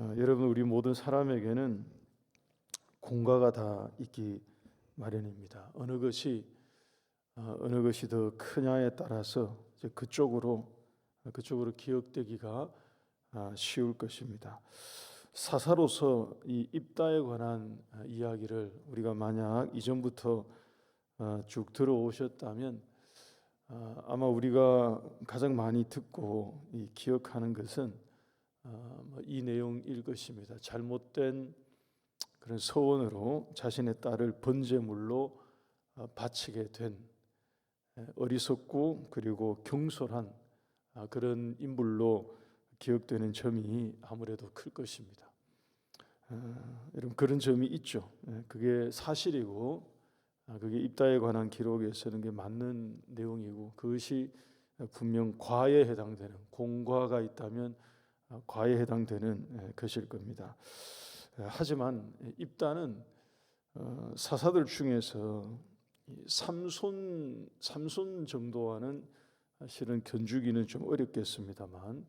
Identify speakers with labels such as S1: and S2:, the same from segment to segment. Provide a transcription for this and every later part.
S1: 어, 여러분 우리 모든 사람에게는 공과가 다 있기 마련입니다. 어느 것이 어, 어느 것이 더 크냐에 따라서 그쪽으로 그쪽으로 기억되기가 아, 쉬울 것입니다. 사사로서 이 입다에 관한 아, 이야기를 우리가 만약 이전부터 아, 쭉 들어오셨다면 아, 아마 우리가 가장 많이 듣고 이 기억하는 것은 이 내용일 것입니다. 잘못된 그런 서원으로 자신의 딸을 번제물로 아, 바치게 된 에, 어리석고 그리고 경솔한 아, 그런 인물로 기억되는 점이 아무래도 클 것입니다. 아, 여러분 그런 점이 있죠. 예, 그게 사실이고 아, 그게 입다에 관한 기록에서는 게 맞는 내용이고 그것이 분명 과에 해당되는 공과가 있다면 아, 과에 해당되는 예, 것일 겁니다. 예, 하지만 입다는 어, 사사들 중에서 이 삼손 삼손 정도와는 사실은 견주기는 좀 어렵겠습니다만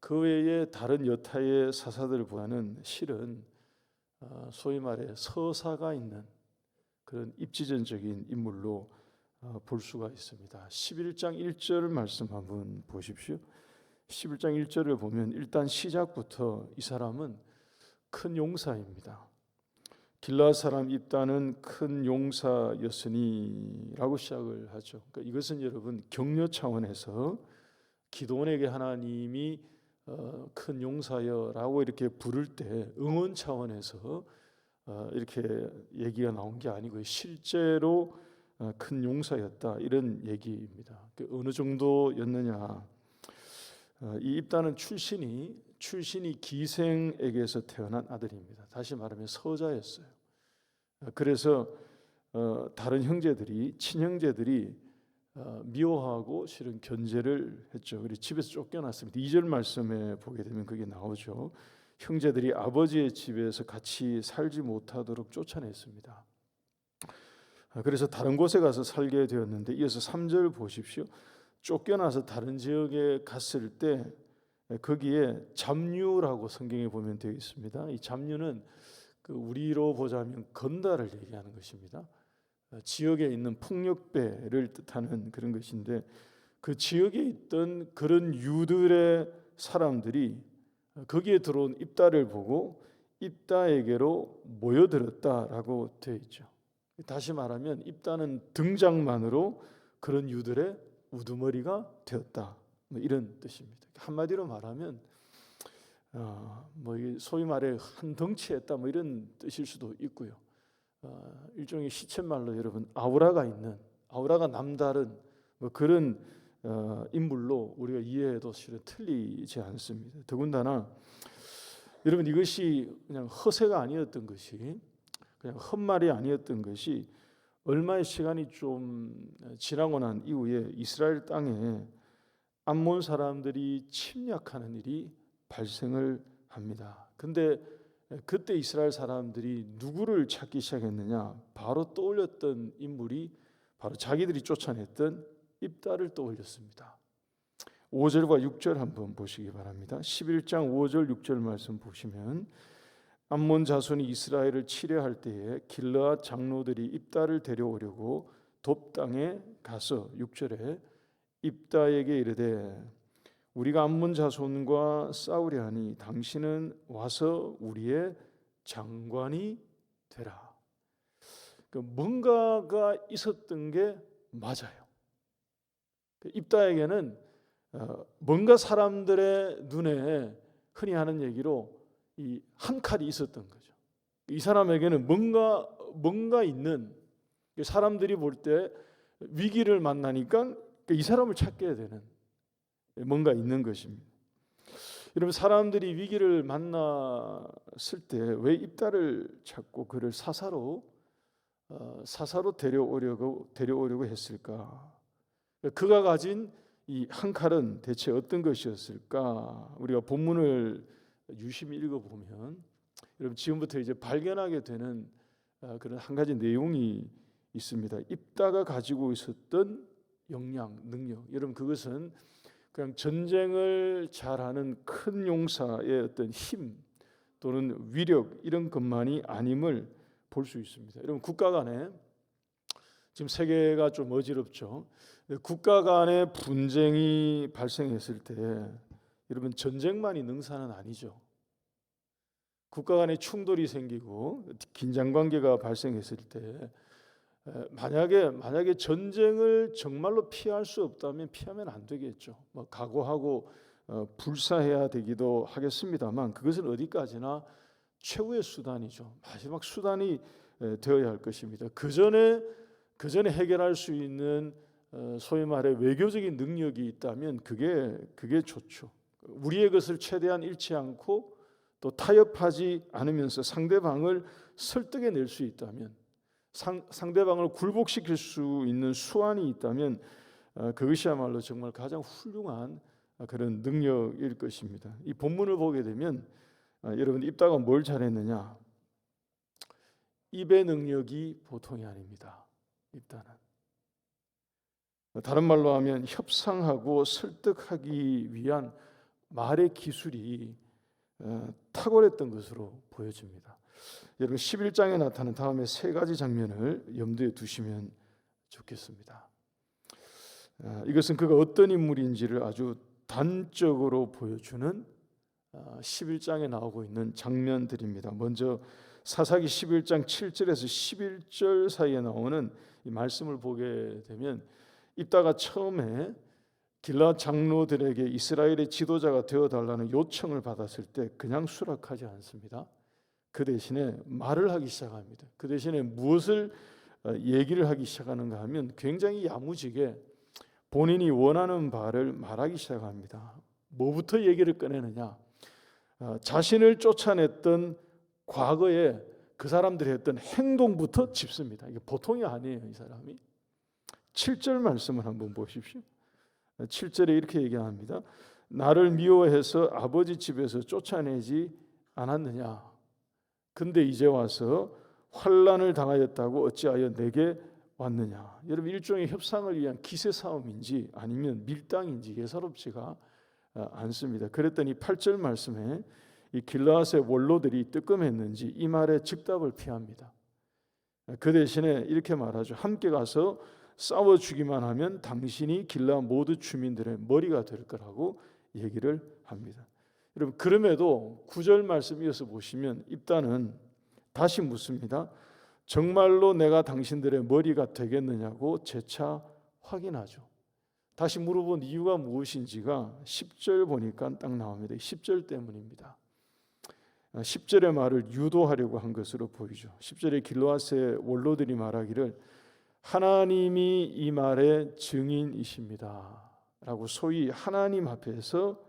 S1: 그 외에 다른 여타의 사사들보다는 실은 어, 소위 말해 서사가 있는 그런 입지전적인 인물로 어, 볼 수가 있습니다. 11장 1절 말씀 한번 보십시오. 11장 1절을 보면 일단 시작부터 이 사람은 큰 용사입니다. 길라 사람 입다는 큰 용사였으니라고 시작을 하죠. 그러니까 이것은 여러분 격려 차원에서 기도원에게 하나님이 어, 큰 용사여라고 이렇게 부를 때 응원 차원에서 어, 이렇게 얘기가 나온 게 아니고 실제로 어, 큰 용사였다 이런 얘기입니다. 그 어느 정도였느냐? 어, 이 입다는 출신이 출신이 기생에게서 태어난 아들입니다. 다시 말하면 서자였어요. 어, 그래서 어, 다른 형제들이 친형제들이 어, 미워하고 실은 견제를 했죠. 그리고 집에서 쫓겨났습니다. 2절 말씀에 보게 되면 그게 나오죠. 형제들이 아버지의 집에서 같이 살지 못하도록 쫓아냈습니다. 아, 그래서 다른 곳에 가서 살게 되었는데 이어서 3절 보십시오. 쫓겨나서 다른 지역에 갔을 때 거기에 잡류라고 성경에 보면 되어 있습니다. 이 잡류는 그 우리로 보자면 건달을 얘기하는 것입니다. 어, 지역에 있는 풍력배를 뜻하는 그런 것인데 그 지역에 있던 그런 유들의 사람들이 거기에 들어온 입다를 보고 입다에게로 모여들었다라고 되어 있죠. 다시 말하면 입다는 등장만으로 그런 유들의 우두머리가 되었다. 뭐 이런 뜻입니다. 한마디로 말하면 어, 뭐 소위 말해 한 덩치했다 뭐 이런 뜻일 수도 있고요. 어, 일종의 시쳇말로 여러분 아우라가 있는 아우라가 남다른 뭐 그런 어, 인물로 우리가 이해해도 실은 틀리지 않습니다. 더군다나 여러분 이것이 그냥 허세가 아니었던 것이 그냥 헛말이 아니었던 것이 얼마의 시간이 좀 지나고 난 이후에 이스라엘 땅에 암몬 사람들이 침략하는 일이 발생을 합니다. 근데 그때 이스라엘 사람들이 누구를 찾기 시작했느냐? 바로 떠올렸던 인물이 바로 자기들이 쫓아냈던 입다를 떠올렸습니다. 5절과 6절 한번 보시기 바랍니다. 11장 5절 6절 말씀 보시면 암몬 자손이 이스라엘을 치려할 때에 길르앗 장로들이 입다를 데려오려고 돕 땅에 가서 6절에 입다에게 이르되 우리가 암몬 자손과 싸우려 하니 당신은 와서 우리의 장관이 되라. 그 뭔가가 있었던 게 맞아요. 그 입다에게는 어, 뭔가 사람들의 눈에 흔히 하는 얘기로 이 한 칼이 있었던 거죠. 이 사람에게는 뭔가 뭔가 있는 사람들이 볼 때 위기를 만나니까 이 사람을 찾게 되는 뭔가 있는 것입니다. 여러분 사람들이 위기를 만났을 때 왜 입다를 찾고 그를 사사로 어, 사사로 데려오려고 데려오려고 했을까? 그가 가진 이 한 칼은 대체 어떤 것이었을까? 우리가 본문을 유심히 읽어보면 여러분 지금부터 이제 발견하게 되는 어, 그런 한 가지 내용이 있습니다. 입다가 가지고 있었던 역량, 능력. 여러분 그것은 그냥 전쟁을 잘하는 큰 용사의 어떤 힘, 또는 위력 이런 것만이 아님을 볼 수 있습니다. 여러분 국가 간에 지금 세계가 좀 어지럽죠. 국가 간의 분쟁이 발생했을 때 여러분 전쟁만이 능사는 아니죠. 국가 간의 충돌이 생기고 긴장 관계가 발생했을 때 에, 만약에 만약에 전쟁을 정말로 피할 수 없다면 피하면 안 되겠죠. 뭐 각오하고 어, 불사해야 되기도 하겠습니다만 그것은 어디까지나 최후의 수단이죠. 마지막 수단이 에, 되어야 할 것입니다. 그 전에 그 전에 해결할 수 있는 어, 소위 말해 외교적인 능력이 있다면 그게 그게 좋죠. 우리의 것을 최대한 잃지 않고 또 타협하지 않으면서 상대방을 설득해 낼 수 있다면 상, 상대방을 굴복시킬 수 있는 수완이 있다면 어, 그것이야말로 정말 가장 훌륭한 그런 능력일 것입니다. 이 본문을 보게 되면 어, 여러분 입다가 뭘 잘했느냐? 입의 능력이 보통이 아닙니다. 입다는 다른 말로 하면 협상하고 설득하기 위한 말의 기술이 어, 탁월했던 것으로 보여집니다. 여러분 11장에 나타난 다음에 세 가지 장면을 염두에 두시면 좋겠습니다. 어, 이것은 그가 어떤 인물인지를 아주 단적으로 보여주는 11장에 어, 나오고 있는 장면들입니다. 먼저 사사기 11장 7절에서 11절 사이에 나오는 이 말씀을 보게 되면 입다가 처음에 길라 장로들에게 이스라엘의 지도자가 되어 달라는 요청을 받았을 때 그냥 수락하지 않습니다. 그 대신에 말을 하기 시작합니다. 그 대신에 무엇을 어, 얘기를 하기 시작하는가 하면 굉장히 야무지게 본인이 원하는 바를 말하기 시작합니다. 뭐부터 얘기를 꺼내느냐? 어, 자신을 쫓아냈던 과거에 그 사람들이 했던 행동부터 짚습니다. 이게 보통이 아니에요, 이 사람이. 7절 말씀을 한번 보십시오. 7절에 이렇게 얘기합니다. 나를 미워해서 아버지 집에서 쫓아내지 않았느냐? 근데 이제 와서 환란을 당하였다고 어찌하여 내게 왔느냐? 여러분 일종의 협상을 위한 기세 싸움인지 아니면 밀당인지 예사롭지가 어, 않습니다. 그랬더니 8절 말씀에 이 길라앗의 원로들이 뜨끔했는지 이 말에 즉답을 피합니다. 그 대신에 이렇게 말하죠. 함께 가서 싸워 주기만 하면 당신이 길라 모두 주민들의 머리가 될 거라고 얘기를 합니다. 여러분 그럼에도 구절 말씀 이어서 보시면 입단은 다시 묻습니다. 정말로 내가 당신들의 머리가 되겠느냐고 재차 확인하죠. 다시 물어본 이유가 무엇인지가 10절 보니까 딱 나옵니다. 10절 때문입니다. 10절의 말을 유도하려고 한 것으로 보이죠. 10절에 길로아스의 원로들이 말하기를 하나님이 이 말의 증인이십니다. 라고 소위 하나님 앞에서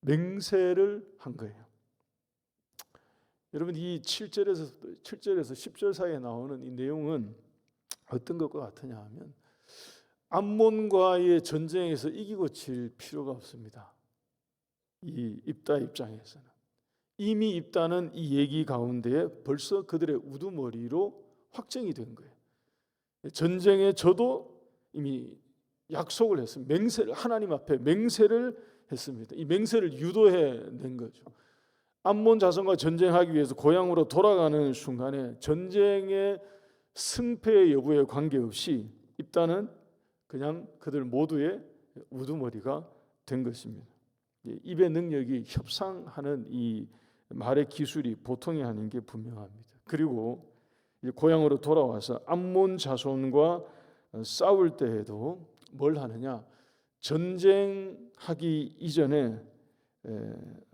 S1: 맹세를 한 거예요. 여러분 이 7절에서 7절에서 10절 사이에 나오는 이 내용은 어떤 것과 같으냐 하면 암몬과의 전쟁에서 이기고 질 필요가 없습니다. 이 입다 입장에서는 이미 입다는 이 얘기 가운데 벌써 그들의 우두머리로 확정이 된 거예요. 전쟁에 저도 이미 약속을 했습니다. 맹세를 하나님 앞에 맹세를 했습니다. 이 맹세를 유도해 낸 거죠. 암몬 자손과 전쟁하기 위해서 고향으로 돌아가는 순간에 전쟁의 승패 여부에 관계없이 입다는 그냥 그들 모두의 우두머리가 된 것입니다. 입의 능력이 협상하는 이 말의 기술이 보통이 아닌 게 분명합니다. 그리고 고향으로 돌아와서 암몬 자손과 싸울 때에도 뭘 하느냐? 전쟁하기 이전에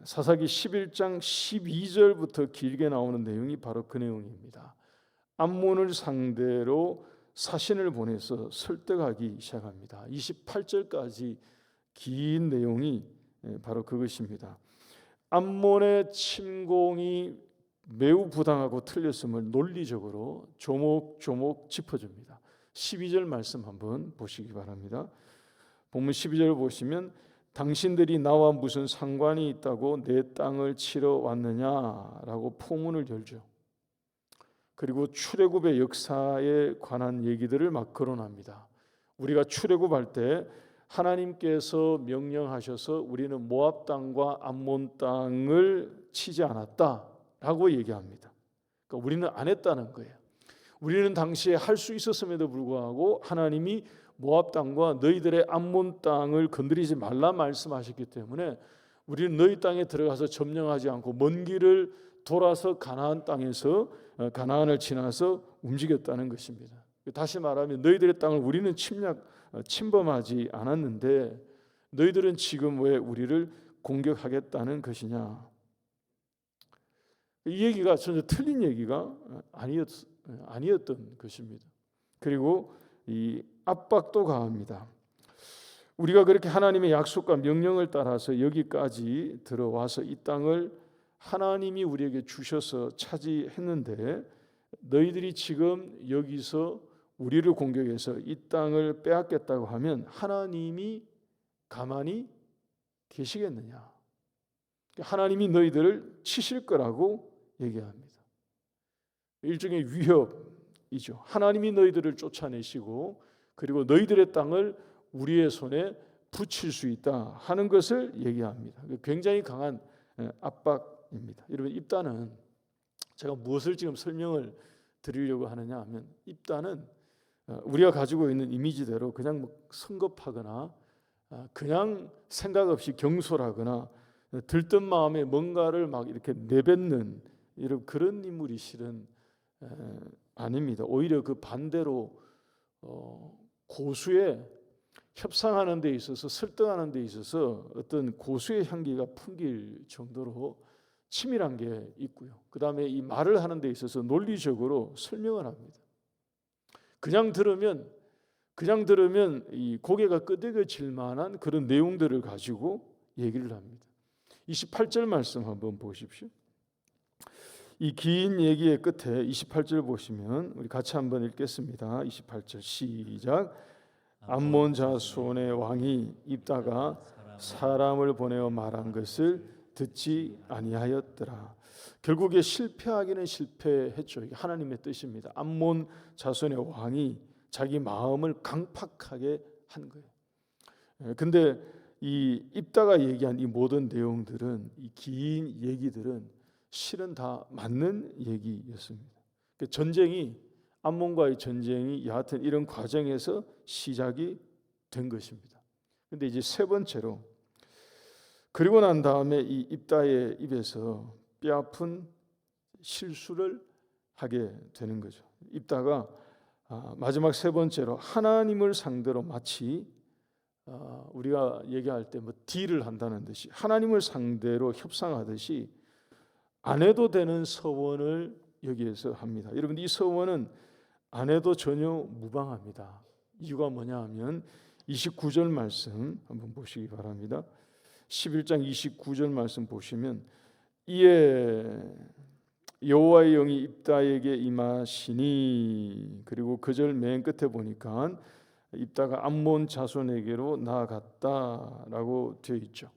S1: 사사기 11장 12절부터 길게 나오는 내용이 바로 그 내용입니다. 암몬을 상대로 사신을 보내서 설득하기 시작합니다. 28절까지 긴 내용이 바로 그것입니다. 암몬의 침공이 매우 부당하고 틀렸음을 논리적으로 조목조목 짚어줍니다. 12절 말씀 한번 보시기 바랍니다. 본문 12절 보시면 당신들이 나와 무슨 상관이 있다고 내 땅을 치러 왔느냐라고 포문을 열죠. 그리고 출애굽의 역사에 관한 얘기들을 막 거론합니다. 우리가 출애굽할 때 하나님께서 명령하셔서 우리는 모압 땅과 암몬 땅을 치지 않았다 라고 얘기합니다. 그러니까 우리는 안 했다는 거예요. 우리는 당시에 할 수 있었음에도 불구하고 하나님이 모압 땅과 너희들의 암몬 땅을 건드리지 말라 말씀하셨기 때문에 우리는 너희 땅에 들어가서 점령하지 않고 먼 길을 돌아서 가나안 땅에서 어, 가나안을 지나서 움직였다는 것입니다. 다시 말하면 너희들의 땅을 우리는 침략 어, 침범하지 않았는데 너희들은 지금 왜 우리를 공격하겠다는 것이냐? 이 얘기가 전혀 틀린 얘기가 어, 아니었 아니었던 것입니다. 그리고 이 압박도 가합니다. 우리가 그렇게 하나님의 약속과 명령을 따라서 여기까지 들어와서 이 땅을 하나님이 우리에게 주셔서 차지했는데 너희들이 지금 여기서 우리를 공격해서 이 땅을 빼앗겠다고 하면 하나님이 가만히 계시겠느냐? 하나님이 너희들을 치실 거라고 얘기합니다. 일종의 위협이죠. 하나님이 너희들을 쫓아내시고 그리고 너희들의 땅을 우리의 손에 붙일 수 있다 하는 것을 얘기합니다. 굉장히 강한 압박입니다. 여러분 입단은 제가 무엇을 지금 설명을 드리려고 하느냐 하면 입단은 어, 우리가 가지고 있는 이미지대로 그냥 뭐 성급하거나 아, 그냥 생각 없이 경솔하거나 들뜬 마음에 뭔가를 막 이렇게 내뱉는 이런 그런 인물이 실은 아닙니다. 오히려 그 반대로 어, 고수의 협상하는 데 있어서 설득하는 데 있어서 어떤 고수의 향기가 풍길 정도로 치밀한 게 있고요. 그 다음에 이 말을 하는 데 있어서 논리적으로 설명을 합니다. 그냥 들으면 그냥 들으면 이 고개가 끄덕여질 만한 그런 내용들을 가지고 얘기를 합니다. 28절 말씀 한번 보십시오. 이 긴 얘기의 끝에 28절 보시면 우리 같이 한번 읽겠습니다. 28절 시작. 암몬 자손의 왕이 입다가 사람을 보내어 말한 것을 듣지 아니하였더라. 결국에 실패하기는 실패했죠. 이게 하나님의 뜻입니다. 암몬 자손의 왕이 자기 마음을 강팍하게 한 거예요. 예, 근데 이 입다가 얘기한 이 모든 내용들은 이 긴 얘기들은 실은 다 맞는 얘기였습니다. 그 전쟁이 암몬과의 전쟁이 여하튼 이런 과정에서 시작이 된 것입니다. 근데 이제 세 번째로 그리고 난 다음에 이 입다의 입에서 뼈아픈 실수를 하게 되는 거죠. 입다가 아, 마지막 세 번째로 하나님을 상대로 마치 아, 우리가 얘기할 때 뭐 딜을 한다는 듯이 하나님을 상대로 협상하듯이 안 해도 되는 서원을 여기에서 합니다. 여러분 이 서원은 안 해도 전혀 무방합니다. 이유가 뭐냐 하면 29절 말씀 한번 보시기 바랍니다. 11장 29절 말씀 보시면 이에 여호와의 영이 입다에게 임하시니 그리고 그 절 맨 끝에 보니까 입다가 암몬 자손에게로 나아갔다라고 되어 있죠.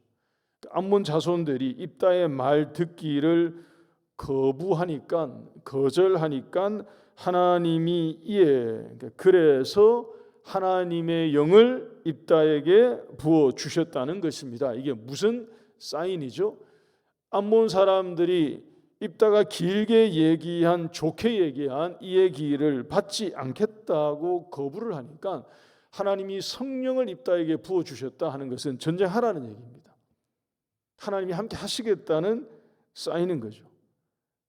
S1: 암몬 자손들이 입다의 말 듣기를 거부하니까 거절하니까 하나님이 이에 그러니까 그래서 하나님의 영을 입다에게 부어 주셨다는 것입니다. 이게 무슨 사인이죠? 암몬 사람들이 입다가 길게 얘기한 좋게 얘기한 이 얘기를 받지 않겠다고 거부를 하니까 하나님이 성령을 입다에게 부어 주셨다 하는 것은 전쟁하라는 얘기입니다. 하나님이 함께 하시겠다는 사인인 거죠.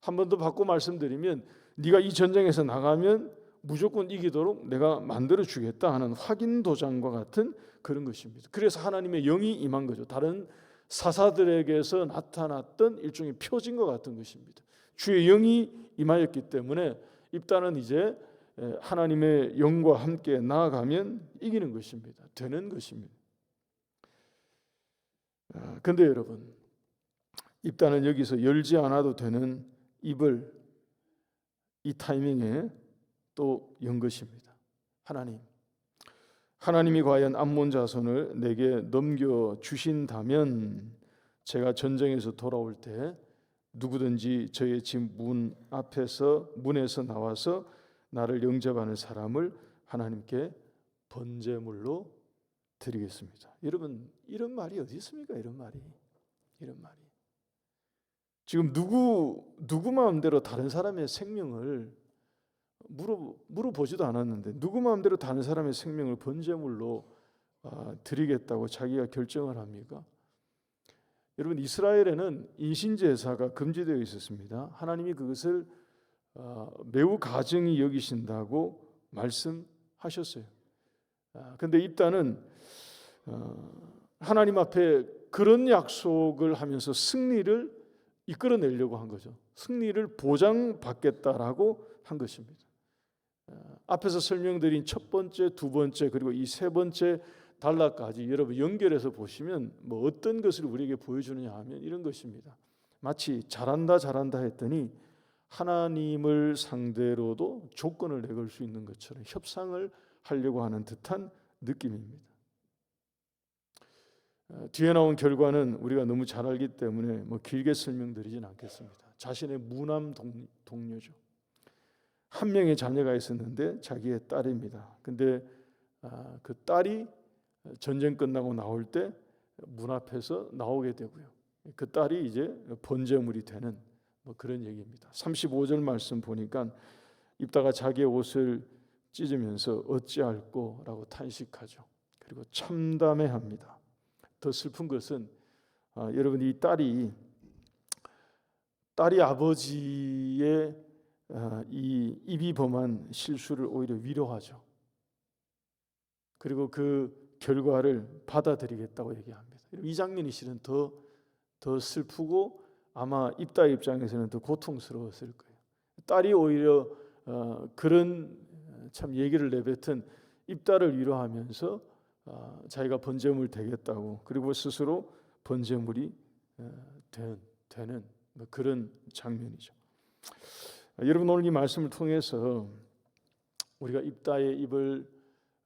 S1: 한 번 더 바꿔 말씀드리면 네가 이 전쟁에서 나가면 무조건 이기도록 내가 만들어 주겠다 하는 확인 도장과 같은 그런 것입니다. 그래서 하나님의 영이 임한 거죠. 다른 사사들에게서 나타났던 일종의 표징과 같은 것입니다. 주의 영이 임하였기 때문에 입단은 이제 하나님의 영과 함께 나아가면 이기는 것입니다. 되는 것입니다. 근데 여러분 입단은 여기서 열지 않아도 되는 입을 이 타이밍에 또 연 것입니다. 하나님 하나님이 과연 암몬 자손을 내게 넘겨 주신다면 제가 전쟁에서 돌아올 때 누구든지 저의 집 문 앞에서 문에서 나와서 나를 영접하는 사람을 하나님께 번제물로 드리겠습니다. 여러분 이런 말이 어디 있습니까? 이런 말이 이런 말이 지금 누구 누구 마음대로 다른 사람의 생명을 물어 물어보지도 않았는데 누구 마음대로 다른 사람의 생명을 번제물로 아, 드리겠다고 자기가 결정을 합니까? 여러분 이스라엘에는 인신 제사가 금지되어 있었습니다. 하나님이 그것을 아, 매우 가증히 여기신다고 말씀하셨어요. 아, 근데 입다는 어, 하나님 앞에 그런 약속을 하면서 승리를 이끌어내려고 한 거죠. 승리를 보장받겠다라고 한 것입니다. 어, 앞에서 설명드린 첫 번째, 두 번째 그리고 이 세 번째 단락까지 여러분 연결해서 보시면 뭐 어떤 것을 우리에게 보여주느냐 하면 이런 것입니다. 마치 잘한다 잘한다 했더니 하나님을 상대로도 조건을 내걸 수 있는 것처럼 협상을 하려고 하는 듯한 느낌입니다. 어, 뒤에 나온 결과는 우리가 너무 잘 알기 때문에 뭐 길게 설명드리진 않겠습니다. 자신의 무남 동, 동료죠. 한 명의 자녀가 있었는데 자기의 딸입니다. 근데 아, 그 딸이 전쟁 끝나고 나올 때 문 앞에서 나오게 되고요. 그 딸이 이제 번제물이 되는 뭐 그런 얘기입니다. 35절 말씀 보니까 입다가 자기의 옷을 찢으면서 어찌할꼬라고 탄식하죠. 그리고 참담해합니다. 더 슬픈 것은 아, 여러분 이 딸이 딸이 아버지의 아, 이 입이 범한 실수를 오히려 위로하죠. 그리고 그 결과를 받아들이겠다고 얘기합니다. 이 장면이 실은 더, 더 슬프고 아마 입다 입장에서는 더 고통스러웠을 거예요. 딸이 오히려 어, 그런 참 얘기를 내뱉은 입다를 위로하면서 어, 자기가 번제물 되겠다고 그리고 스스로 번제물이 어, 된, 되는 뭐 그런 장면이죠. 여러분 오늘 이 말씀을 통해서 우리가 입다의 입을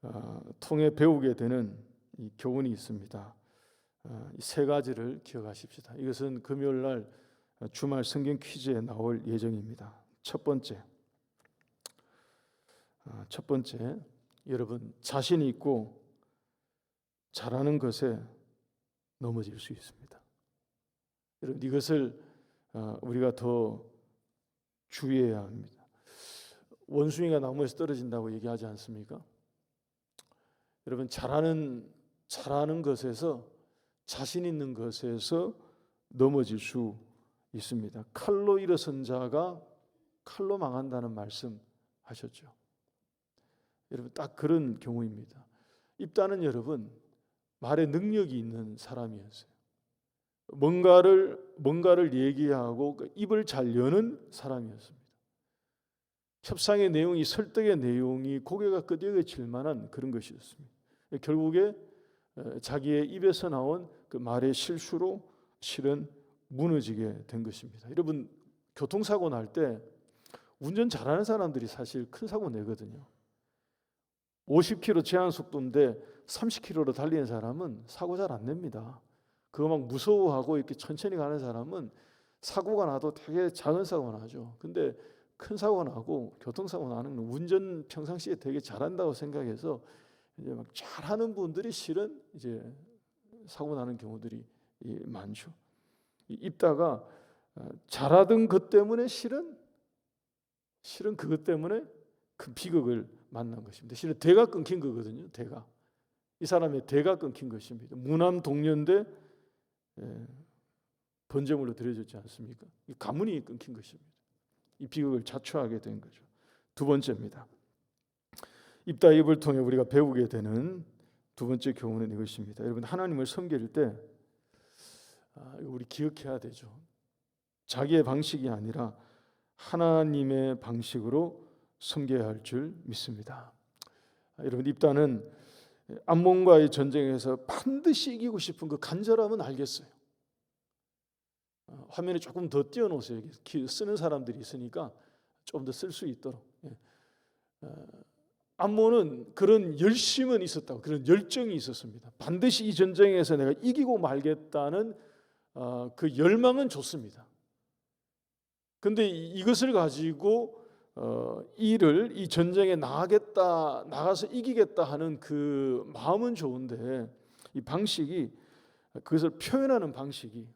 S1: 어, 통해 배우게 되는 이 교훈이 있습니다. 어, 세 가지를 기억하십시다. 이것은 금요일 날 주말 성경 퀴즈에 나올 예정입니다. 첫 번째, 어, 첫 번째, 여러분 자신이 있고 잘하는 것에 넘어질 수 있습니다. 여러분 이것을 우리가 더 주의해야 합니다. 원숭이가 나무에서 떨어진다고 얘기하지 않습니까? 여러분 잘하는 잘하는 것에서 자신 있는 것에서 넘어질 수 있습니다. 칼로 일어선 자가 칼로 망한다는 말씀 하셨죠. 여러분 딱 그런 경우입니다. 입다는 여러분 말에 능력이 있는 사람이었어요. 뭔가를 뭔가를 얘기하고 그 입을 잘 여는 사람이었습니다. 협상의 내용이 설득의 내용이 고개가 끄덕여질 만한 그런 것이었습니다. 결국에 자기의 입에서 나온 그 말의 실수로 실은 무너지게 된 것입니다. 여러분 교통사고 날 때 운전 잘하는 사람들이 사실 큰 사고 내거든요. 50km 제한 속도인데 30km로 달리는 사람은 사고 잘 안 냅니다. 그거 막 무서워하고 이렇게 천천히 가는 사람은 사고가 나도 되게 작은 사고가 나죠. 근데 큰 사고가 나고 교통사고 나는 운전 평상시에 되게 잘한다고 생각해서 이제 막 잘하는 분들이 실은 이제 사고 나는 경우들이 많죠. 입다가 어, 잘하던 것 때문에 실은 실은 그것 때문에 큰 비극을 만난 것입니다. 실은 대가 끊긴 거거든요. 대가 이 사람의 대가 끊긴 것입니다. 무남 동년대 예, 번제물로 드려졌지 않습니까? 이 가문이 끊긴 것입니다. 이 비극을 자초하게 된 거죠. 두 번째입니다. 입다 입을 통해 우리가 배우게 되는 두 번째 교훈은 이것입니다. 여러분 하나님을 섬길 때 아, 우리 기억해야 되죠. 자기의 방식이 아니라 하나님의 방식으로 섬겨야 할 줄 믿습니다. 아, 여러분 입다는 암몬과의 전쟁에서 반드시 이기고 싶은 그 간절함은 알겠어요. 아, 화면에 조금 더 띄워놓으세요. 쓰는 사람들이 있으니까 좀 더 쓸 수 있도록. 예. 암몬은 그런 열심은 있었다고 그런 열정이 있었습니다. 반드시 이 전쟁에서 내가 이기고 말겠다는 어, 그 열망은 좋습니다. 근데 이것을 가지고 어, 이를 이 전쟁에 나가겠다 나가서 이기겠다 하는 그 마음은 좋은데 이 방식이 그것을 표현하는 방식이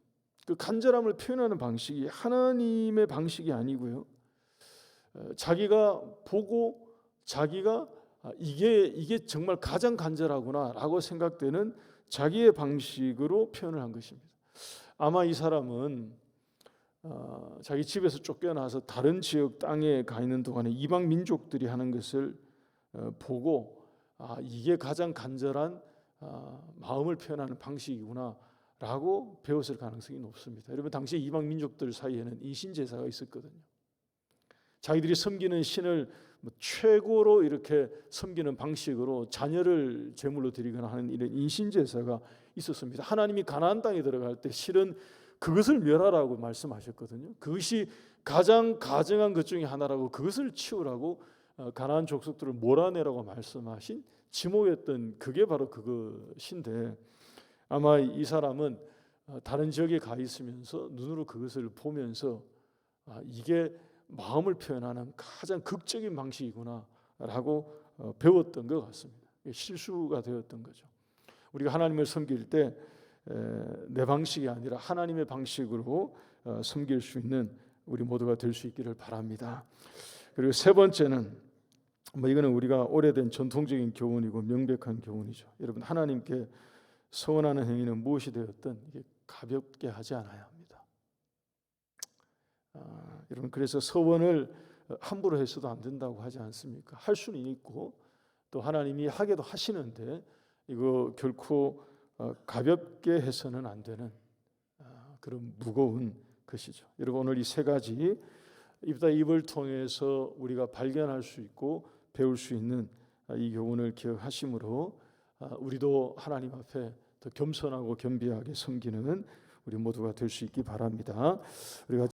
S1: 그 간절함을 표현하는 방식이 하나님의 방식이 아니고요. 어, 자기가 보고 자기가 아, 이게 이게 정말 가장 간절하구나라고 생각되는 자기의 방식으로 표현을 한 것입니다. 아마 이 사람은 어, 자기 집에서 쫓겨나서 다른 지역 땅에 가 있는 동안에 이방 민족들이 하는 것을 어, 보고 아 이게 가장 간절한 아, 마음을 표현하는 방식이구나라고 배웠을 가능성이 높습니다. 여러분 당시 이방 민족들 사이에는 인신 제사가 있었거든요. 자기들이 섬기는 신을 뭐 최고로 이렇게 섬기는 방식으로 자녀를 제물로 드리거나 하는 이런 인신 제사가 있었습니다. 하나님이 가나안 땅에 들어갈 때 실은 그것을 멸하라고 말씀하셨거든요. 그것이 가장 가증한 것 중에 하나라고 그것을 치우라고 어, 가나안 족속들을 몰아내라고 말씀하신 지목했던 그게 바로 그것인데 아마 이 사람은 어, 다른 지역에 가 있으면서 눈으로 그것을 보면서 아, 이게 마음을 표현하는 가장 극적인 방식이구나라고 어, 배웠던 것 같습니다. 실수가 되었던 거죠. 우리가 하나님을 섬길 때 내 방식이 아니라 하나님의 방식으로 어, 섬길 수 있는 우리 모두가 될 수 있기를 바랍니다. 그리고 세 번째는 뭐 이거는 우리가 오래된 전통적인 교훈이고 명백한 교훈이죠. 여러분 하나님께 서원하는 행위는 무엇이 되었든 가볍게 하지 않아야 합니다. 아, 여러분 그래서 서원을 함부로 해서도 안 된다고 하지 않습니까? 할 수는 있고 또 하나님이 하게도 하시는데 이거 결코 어, 가볍게 해서는 안 되는 아, 그런 무거운 것이죠. 여러분 오늘 이 세 가지 입다 입을 통해서 우리가 발견할 수 있고 배울 수 있는 아, 이 교훈을 기억하심으로 아, 우리도 하나님 앞에 더 겸손하고 겸비하게 섬기는 우리 모두가 될 수 있기 바랍니다. 우리가